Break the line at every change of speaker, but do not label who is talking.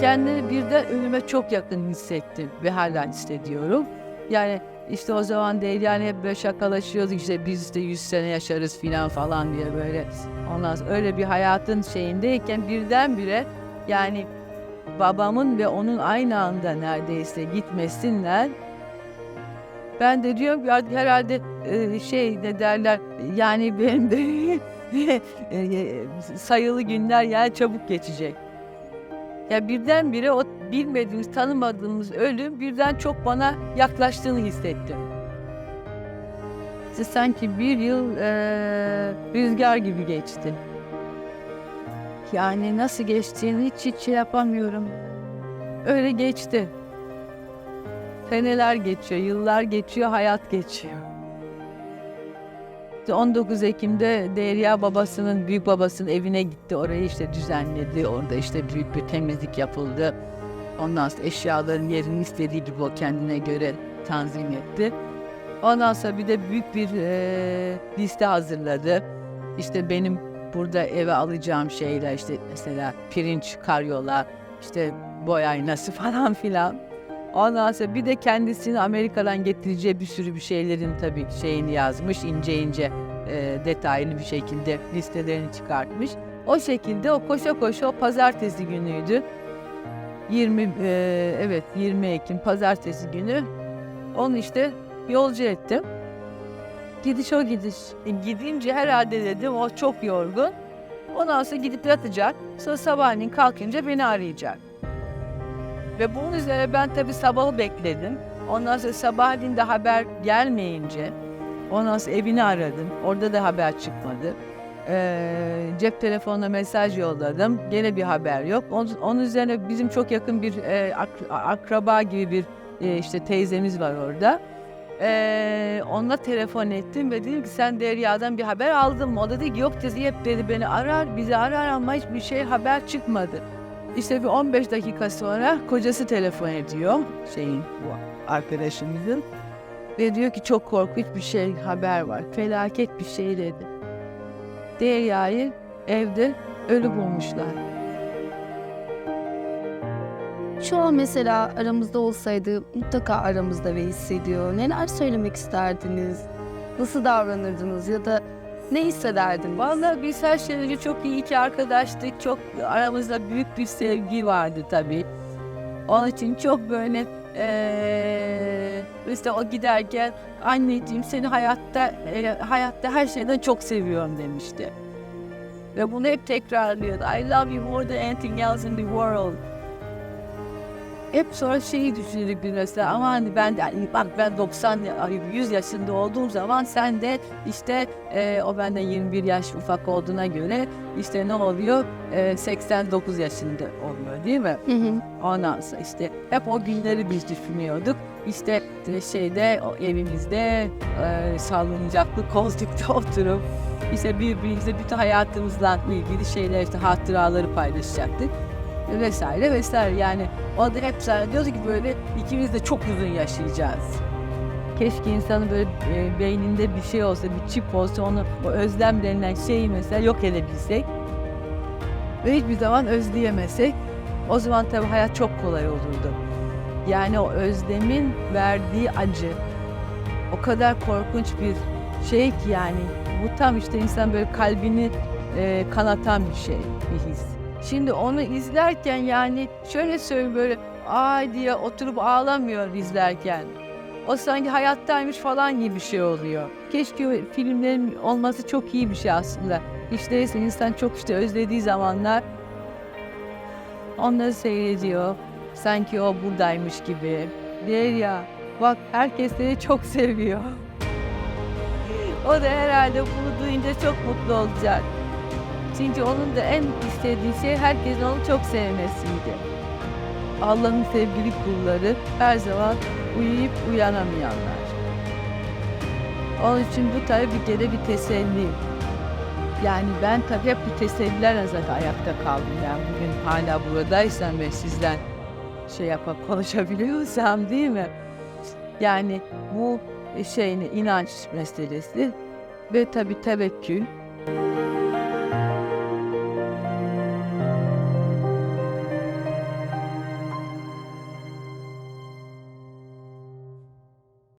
kendimi birden ölüme çok yakın hissettim ve hala hissediyorum. Yani işte o zaman değil yani hep böyle şakalaşıyorduk işte biz de 100 sene yaşarız filan falan diye böyle. Ondan sonra öyle bir hayatın şeyindeyken birdenbire yani babamın ve onun aynı anda neredeyse gitmesinler. Ben de diyorum ki herhalde e, şey ne derler yani benim de e, sayılı günler yani çabuk geçecek. Ya birdenbire o bilmediğimiz, tanımadığımız ölüm birden çok bana yaklaştığını hissettim. Sanki bir yıl e, rüzgar gibi geçti. Yani nasıl geçtiğini hiç hiç şey yapamıyorum. Öyle geçti. Seneler geçiyor, yıllar geçiyor, hayat geçiyor. İşte 19 Ekim'de Derya babasının, büyük babasının evine gitti. Orayı işte düzenledi. Orada işte büyük bir temizlik yapıldı. Ondan sonra eşyaların yerini istediği gibi o kendine göre tanzim etti. Ondan sonra bir de büyük bir eee, liste hazırladı. İşte benim burada eve alacağım şeyler işte mesela pirinç, karyola, işte boy aynası falan filan. Ondan sonra bir de kendisini Amerika'dan getireceği bir sürü bir şeylerin tabii şeyini yazmış. ince ince e, detaylı bir şekilde listelerini çıkartmış. O şekilde o koşa koşa o pazartesi günüydü. 20 e, evet 20 Ekim pazartesi günü onu işte yolcu ettim. Gidiş o gidiş. E, gidince herhalde dedim o çok yorgun. Ondan sonra gidip yatacak. Sonra sabahleyin kalkınca beni arayacak. Ve bunun üzerine ben tabii sabahı bekledim. Ondan sonra sabahleyin de haber gelmeyince ondan sonra evini aradım. Orada da haber çıkmadı. Ee, cep telefonuna mesaj yolladım. Gene bir haber yok. Onun, onun üzerine bizim çok yakın bir e, ak- akraba gibi bir e, işte teyzemiz var orada. Ee, onunla telefon ettim ve dedim ki sen Derya'dan bir haber aldın mı? O da dedi ki yok dedi hep dedi beni arar bizi arar ama hiçbir şey haber çıkmadı. İşte bir 15 dakika sonra kocası telefon ediyor şeyin bu arkadaşımızın. Ve diyor ki çok korkunç bir şey haber var. Felaket bir şey dedi. Derya'yı evde ölü bulmuşlar.
Şu an mesela aramızda olsaydı mutlaka aramızda ve hissediyor. Neler söylemek isterdiniz? Nasıl davranırdınız ya da ne hissederdiniz?
Vallahi biz her şeyden önce çok iyi iki arkadaştık. Çok aramızda büyük bir sevgi vardı tabii. Onun için çok böyle eee işte o giderken anneciğim seni hayatta eee, hayatta her şeyden çok seviyorum demişti. Ve bunu hep tekrarlıyordu. I love you more than anything else in the world. Hep sonra şeyi düşündük biz mesela ama hani ben de hani bak ben 90 ay 100 yaşında olduğum zaman sen de işte e, o benden 21 yaş ufak olduğuna göre işte ne oluyor E, 89 yaşında oluyor değil mi?
Hı hı.
Ondan sonra işte hep o günleri biz düşünüyorduk. İşte e, şeyde o evimizde e, sallanacaklı koltukta oturup işte birbirimizle bütün hayatımızla ilgili şeyler işte hatıraları paylaşacaktık vesaire vesaire yani o da hep zannediyordu ki böyle ikimiz de çok uzun yaşayacağız. Keşke insanın böyle e, beyninde bir şey olsa, bir çip olsa onu o özlem denilen şeyi mesela yok edebilsek ve hiçbir zaman özleyemesek o zaman tabii hayat çok kolay olurdu. Yani o özlemin verdiği acı o kadar korkunç bir şey ki yani bu tam işte insan böyle kalbini e, kanatan bir şey, bir his. Şimdi onu izlerken yani şöyle söyleyeyim böyle ay diye oturup ağlamıyor izlerken. O sanki hayattaymış falan gibi bir şey oluyor. Keşke filmlerin olması çok iyi bir şey aslında. Hiç değilse insan çok işte özlediği zamanlar onları seyrediyor. Sanki o buradaymış gibi. Der ya bak herkes seni çok seviyor. o da herhalde bunu duyunca çok mutlu olacak. Çünkü onun da en istediği şey herkesin onu çok sevmesiydi. Allah'ın sevgili kulları her zaman uyuyup uyanamayanlar. Onun için bu tabii bir kere bir teselli. Yani ben tabii hep bu tesellilerle zaten ayakta kaldım. Yani bugün hala buradaysam ve sizden şey yapıp konuşabiliyorsam değil mi? Yani bu şeyini inanç meselesi ve tabii tevekkül